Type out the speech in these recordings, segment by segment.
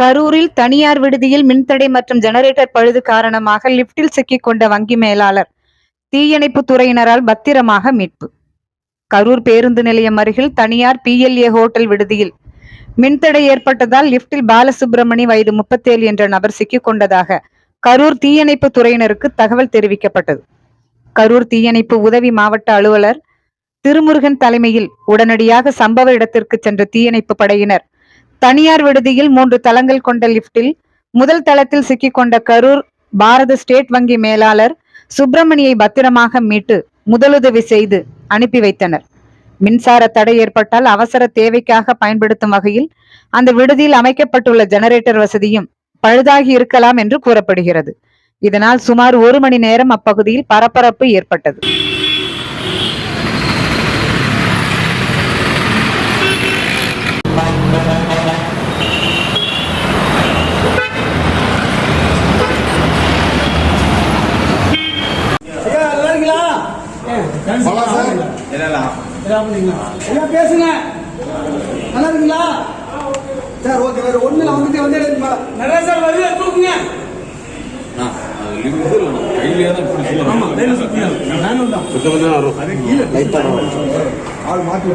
கரூரில் தனியார் விடுதியில் மின்தடை மற்றும் ஜெனரேட்டர் பழுது காரணமாக லிப்டில் சிக்கிக் கொண்ட வங்கி மேலாளர் தீயணைப்பு துறையினரால் பத்திரமாக மீட்பு. கரூர் பேருந்து நிலையம் அருகில் தனியார் பிஎல்ஏ ஹோட்டல் விடுதியில் மின்தடை ஏற்பட்டதால் லிப்டில் பாலசுப்ரமணி வயது முப்பத்தேழு என்ற நபர் சிக்கிக் கொண்டதாக கரூர் தீயணைப்பு துறையினருக்கு தகவல் தெரிவிக்கப்பட்டது. கரூர் தீயணைப்பு உதவி மாவட்ட அலுவலர் திருமுருகன் தலைமையில் உடனடியாக சம்பவ இடத்திற்கு சென்ற தீயணைப்பு படையினர் தனியார் விடுதியில் மூன்று தளங்கள் கொண்ட லிப்டில் முதல் தளத்தில் சிக்கிக்கொண்ட கரூர் பாரத ஸ்டேட் வங்கி மேலாளர் சுப்பிரமணியை பத்திரமாக மீட்டு முதலுதவி செய்து அனுப்பி வைத்தனர். மின்சார தடை ஏற்பட்டால் அவசர தேவைக்காக பயன்படுத்தும் வகையில் அந்த விடுதியில் அமைக்கப்பட்டுள்ள ஜெனரேட்டர் வசதியும் பழுதாகி இருக்கலாம் என்று கூறப்படுகிறது. இதனால் சுமார் ஒரு மணி நேரம் அப்பகுதியில் பரபரப்பு ஏற்பட்டது ஐயா நல்லா இருக்கீங்களா ஐயா பேசுங்க நல்லா இருக்கீங்களா சார் ஓகே வேற ஒண்ணு இல்லை வந்துட்டு வந்து நல்லா சார் வருது தூக்குங்க ஆள் மாற்றி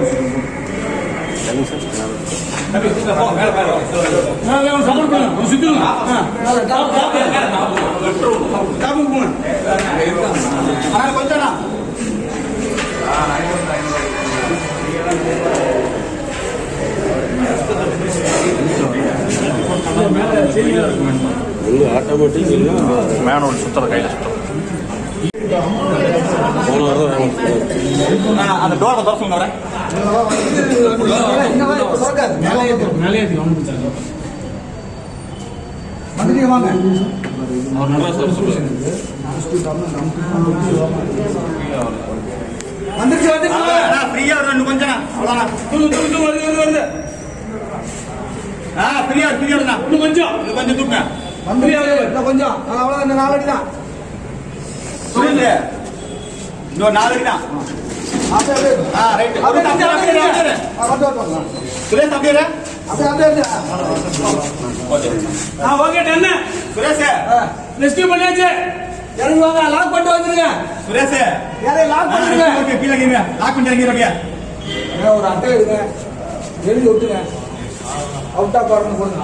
ஆட்டோமேட்டிக் இல்லை மேனுவல் சுத்தர கையில் சுத்தம் அந்த டோரை சொல்லுங்க வந்துட்டீங்க வாங்க அவர் நல்லா சார் சொல்லுங்க வந்துருச்சு வந்துருச்சு. ஃப்ரீயா இன்னும் கொஞ்சம். வருது வருது வருது. ஆ ஃப்ரீயா ஃப்ரீயா இருந்தா இன்னும் கொஞ்சம். இன்னும் கொஞ்சம் தூக்குங்க. வந்துருச்சு இன்னும் கொஞ்சம். நான் அவ்வளோதான் இந்த நாலு அடி தான் புரியுது இன்னொரு நாலு தான். அப்படியே அப்படியே. ஆ ரைட் அப்படியே அப்படியே அப்படியே. சுரேஷ் அப்படியே ஓகே. டன்னு. சுரேஷ். ரெஸ்கியூ பண்ணியாச்சு. இறங்கி வாங்க லாக் பண்ணிட்டு வந்துருங்க. சுரேஷ். யாரையும் லாக் பண்ணிருங்க. கீழே லாக் பண்ணி இறங்கி அப்படியே ஏங்க, ஒரு அட்டை எடுங்க. எழுதி விட்டுங்க அவுட் ஆஃப் ஆர்டர் போடுங்க.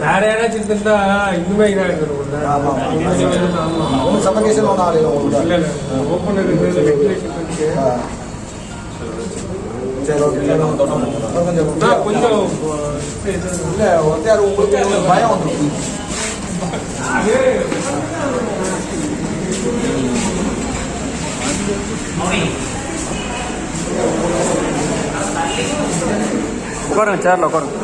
வேறு யாராச்சும் இருந்தா இன்னுமே. ஆமா. ஒன்றும் ஆகலை ஓப்பன் இருக்கு. சரி ஓகே கொஞ்சம் கொஞ்சம் இல்ல உங்களுக்கு பயம் வந்துடும் உட்காருங்க சேர்ல உட்காருங்க.